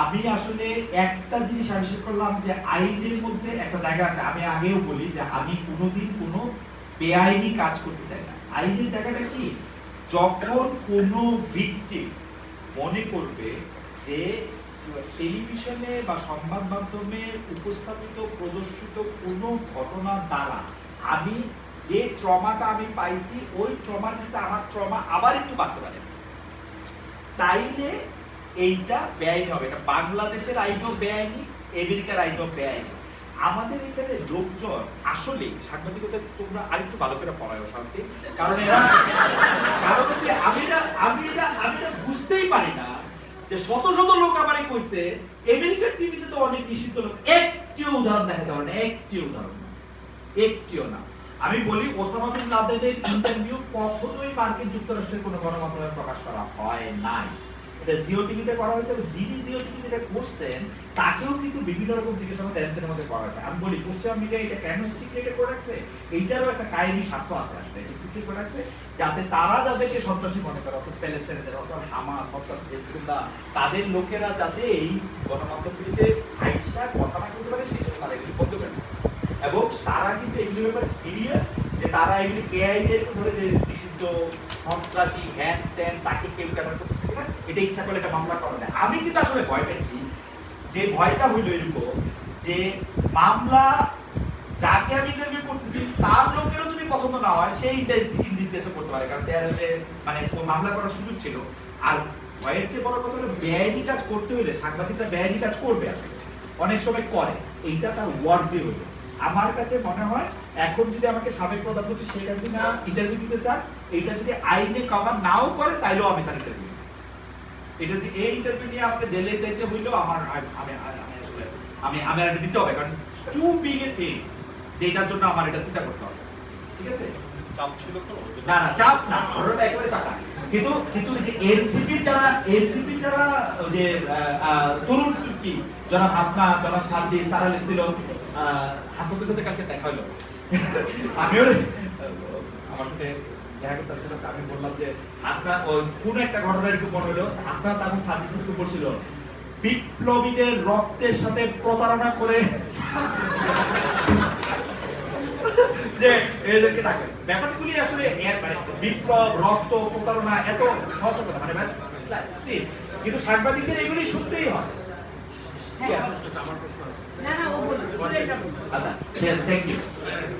আমি আসলে একটা জিনিস আবিষ্কার করলাম যে আইনের মধ্যে একটা জায়গা আছে। আমি আগেও বলি যে আমি কোনোদিন কোনো বেআইনি কাজ করতে চাই না। আইনের জায়গাটা কি? যখন কোনো ভিকটিম মনে করবে যে টেলিভিশনে বা সংবাদ মাধ্যমে উপস্থাপিত, প্রদর্শিত কোনো ঘটনা দ্বারা আমি যে ট্রমাটা আমি পাইছি, ওই ট্রমার ক্ষেত্রে আমার ট্রমা আবার একটু বাড়তে পারে। তাইলে এইটা বেআইনি হবে। এটা বাংলাদেশের আইনও বেআইনি, আমেরিকার আইনও বেআইনি। আমাদের এখানে লোকজন আসলে সাংবাদিকতা তোমরা আরেকটু ভালো করে পড়ায় শান্তি। কারণ এরা কারণ হচ্ছে আমি এটা আমি এটা আমি এটা বুঝতেই পারি না যে শত শত লোক আমারে কইছে, আমেরিকার টিভিতে তো অনেক নিষিদ্ধ লোক। একটিও উদাহরণ দেখাতে পারে না একটিও উদাহরণ না। একটিও না। আমি বলি, ওসামা বিন লাদেনের ইন্টারভিউ কখনোই মার্কিন যুক্তরাষ্ট্রের কোনো গণমাধ্যমে প্রকাশ করা হয় নাই। এটা জিও টিভিতে করা হয়েছে এবং যিনি জিও টিভিতে এটা করছেন তাকেও কিন্তু বিভিন্ন রকম জিজ্ঞাসাবাদ তদন্তের মধ্যে করা হয়েছে। আমি বলি পশ্চিমা মিডিয়া এটা কেন স্টিকলেটে করে রাখছে? এইটারও একটা কায়েমি স্বার্থ আছে আসলে। এটা স্টিকলেট করে রাখছে যাতে তারা যাদেরকে সন্ত্রাসী মনে করে, অর্থাৎ প্যালেস্টাইনের অর্থাৎ হামাস, অর্থাৎ হেজবুল্লাহ, তাদের লোকেরা যাতে এই গণমাধ্যমগুলিতে আইসা কথা না বলতে পারে, সেই জন্য তারা এগুলি বন্ধ করে এবং তারা কিন্তু এগুলোর ব্যাপারে সিরিয়াস যে তারা এগুলি এআই দের ধরে যে সন্ত্রাসী হ্যান ত্যান, তাকে কেউ করতেছে এটা ইচ্ছা মামলা করা যায়। আমি কিন্তু আসলে ভয় পেয়েছি যে ভয়টা হইল এরকম যে মামলা যাকে আমি ইন্টারভিউ করতেছি, তার লোকেরও যদি পছন্দ না হয় সেই ইনডিসকেসও করতে পারে। কারণ তার যে মানে মামলা করার সুযোগ ছিল। আর ভয়ের চেয়ে বড় কথা হলো কাজ করতে হলে সাংবাদিকরা বেআইনি কাজ করবে আসলে। অনেক সময় করে। এইটা তার ওয়ার্ডে হইল আমার কাছে মনে হয় এখন যদি আমাকে সাবেক প্রধানমন্ত্রী শেখ হাসিনা ইন্টারভিউ দিতে চান এইটা যদি আইনে কভার নাও করে তাইলেও আমি তার ইন্টারভিউ এটা যদি এই ইন্টারভিউ নিয়ে আমাকে জেলে যেতে হইলেও আমার আমি আমি আমি এটা দিতে হবে কারণ টু বিগ এ থিং যে এটার জন্য আমার এটা চিন্তা করতে হবে। ঠিক আছে? চাপ ছিল না না চাপ না ঘটনাটা একেবারে টাকা কিন্তু কিন্তু যে এনসিপি যারা এনসিপি যারা যে তরুণ হাসনা যারা সার্জিস, তারা লিখছিল সাথে কালকে দেখা আমিও আমার সাথে দেখা করতে আসছিল আমি বললাম যে কোন একটা ঘটনা মনে তখন বলছিল, বিপ্লবীদের রক্তের সাথে প্রতারণা করে যে, এদেরকে ডাকে। ব্যাপারগুলি আসলে মানে বিপ্লব, রক্ত, প্রতারণা এত কথা মানে কিন্তু সাংবাদিকদের এগুলি শুনতেই হয় হ্যাঁ। আমার প্রশ্ন আছে, আমার প্রশ্ন আছে না না ও বলুন আচ্ছা থ্যাংক ইউ